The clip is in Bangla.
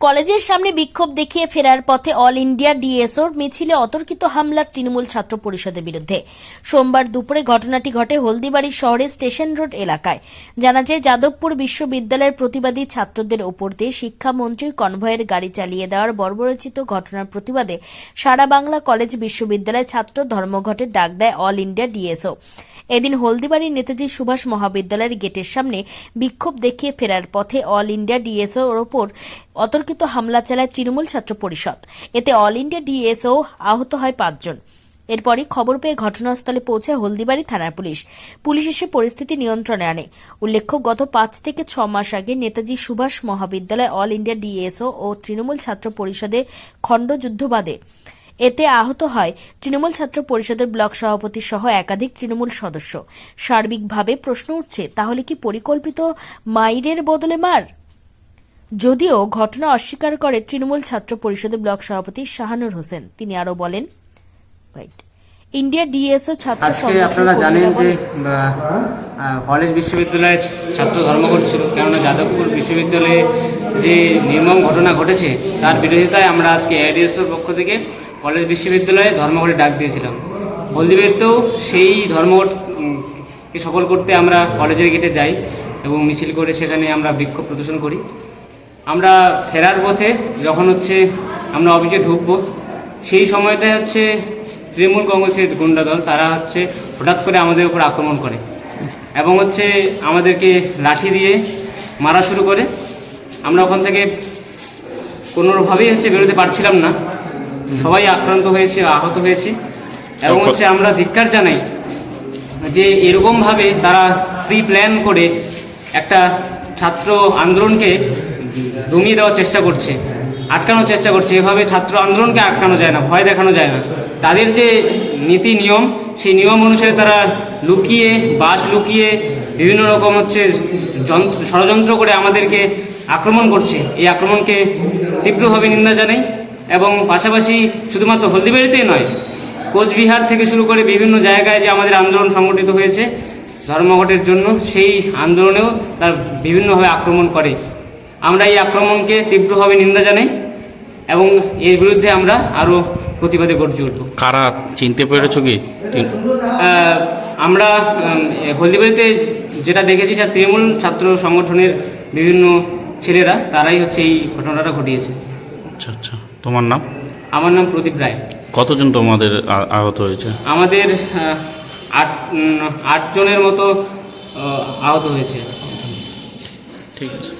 কলেজের সামনে বিক্ষোভ দেখিয়ে ফেরার পথে অল ইন্ডিয়া ডিএসওর মিছিলে অতর্কিত হামলা তৃণমূল ছাত্র পরিষদের বিরুদ্ধে। সোমবার দুপুরে ঘটনাটি ঘটে হলদিবাড়ি শহরের স্টেশন রোড এলাকায়। জানা যায়, যাদবপুর বিশ্ববিদ্যালয়ের প্রতিবাদী ছাত্রদের ওপর দিয়ে শিক্ষামন্ত্রীর কনভয়ের গাড়ি চালিয়ে দেওয়ার বর্বরচিত ঘটনার প্রতিবাদে সারা বাংলা কলেজ বিশ্ববিদ্যালয় ছাত্র ধর্মঘটের ডাক দেয় অল ইন্ডিয়া ডিএসও। এদিন হলদিবাড়ির নেতাজি সুভাষ মহাবিদ্যালয়ের গেটের সামনে বিক্ষোভ দেখিয়ে ফেরার পথে অল ইন্ডিয়া ডিএসও এর ওপর অতর্কিত হামলা চালায় তৃণমূল ছাত্র পরিষদ। এতে অল ইন্ডিয়া ডিএসও আহত হয় পাঁচজন। এরপরই খবর পেয়ে ঘটনাস্থলে পৌঁছে হলদিবাড়ি থানার পুলিশ। পুলিশ এসে পরিস্থিতি নিয়ন্ত্রণে আনে। উল্লেখ্য, গত পাঁচ থেকে ছ মাস আগে নেতাজি সুভাষ মহাবিদ্যালয় অল ইন্ডিয়া ডিএসও ও তৃণমূল ছাত্র পরিষদে খণ্ডযুদ্ধ বাদে এতে আহত হয় তৃণমূল ছাত্র পরিষদের ব্লক সভাপতি সহ একাধিক তৃণমূল সদস্য সার্বিকভাবে প্রশ্ন উঠছে তাহলে কি পরিকল্পিত মাইরের বদলে মার যদিও ঘটনা অস্বীকার করে তৃণমূল ছাত্র পরিষদের ব্লক সভাপতি শাহানুর হোসেন তিনি আরও বলেন. ইন্ডিয়া ডিএসও ছাত্র আজকে আপনারা জানেন যে কলেজ বিশ্ববিদ্যালয়ের ছাত্র ধর্মঘট ছিল কেননা যাদবপুর বিশ্ববিদ্যালয়ে যে নির্মম ঘটনা ঘটেছে তার বিরোধিতায় আমরা আজকে এআইডিএসওর পক্ষ থেকে কলেজ বিশ্ববিদ্যালয়ে ধর্মঘটে ডাক দিয়েছিলাম। হলদিবেরতেও সেই ধর্মঘট উম, কে সফল করতে আমরা কলেজের গেটে যাই এবং মিছিল করে সেখানে আমরা বিক্ষোভ প্রদর্শন করি। আমরা ফেরার পথে যখন হচ্ছে আমরা অফিসে ঢুকবো সেই সময়টায় হচ্ছে তৃণমূল কংগ্রেসের গুন্ডা দল তারা হচ্ছে হঠাৎ করে আমাদের উপর আক্রমণ করে এবং হচ্ছে আমাদেরকে লাঠি দিয়ে মারা শুরু করে। আমরা ওখান থেকে কোনোভাবেই হচ্ছে বেরোতে পারছিলাম না। সবাই আক্রান্ত হয়েছে আহত হয়েছে। এবং হচ্ছে আমরা ধিক্কার জানাই যে এরকমভাবে তারা প্রি প্ল্যান করে একটা ছাত্র আন্দোলনকে দমিয়ে দেওয়ার চেষ্টা করছে আটকানোর চেষ্টা করছে। এভাবে ছাত্র আন্দোলনকে আটকানো যায় না ভয় দেখানো যায় না। তাদের যে নীতি নিয়ম সেই নিয়ম অনুসারে তারা লুকিয়ে বাস লুকিয়ে বিভিন্ন রকম হচ্ছে যন্ত্র ষড়যন্ত্র করে আমাদেরকে আক্রমণ করছে। এই আক্রমণকে তীব্রভাবে নিন্দা জানাই। এবং পাশাপাশি শুধুমাত্র হলদিবাড়িতেই নয় কোচবিহার থেকে শুরু করে বিভিন্ন জায়গায় যে আমাদের আন্দোলন সংগঠিত হয়েছে ধর্মঘটের জন্য সেই আন্দোলনেও তার বিভিন্নভাবে আক্রমণ করে। আমরা এই আক্রমণকে তীব্রভাবে নিন্দা জানাই এবং এর বিরুদ্ধে আমরা আরও প্রতিবাদে গর্জে উঠব। কারা চিনতে পেরেছ কি? আমরা হলদিবাড়িতে যেটা দেখেছি স্যার তৃণমূল ছাত্র সংগঠনের বিভিন্ন ছেলেরা তারাই হচ্ছে এই ঘটনাটা ঘটিয়েছে। আচ্ছা আচ্ছা। তোমার নাম? আমার নাম প্রদীপ রায়। কতজন তোমাদের আহত হয়েছে? আমাদের আট আটজনের মতো আহত হয়েছে। ঠিক আছে।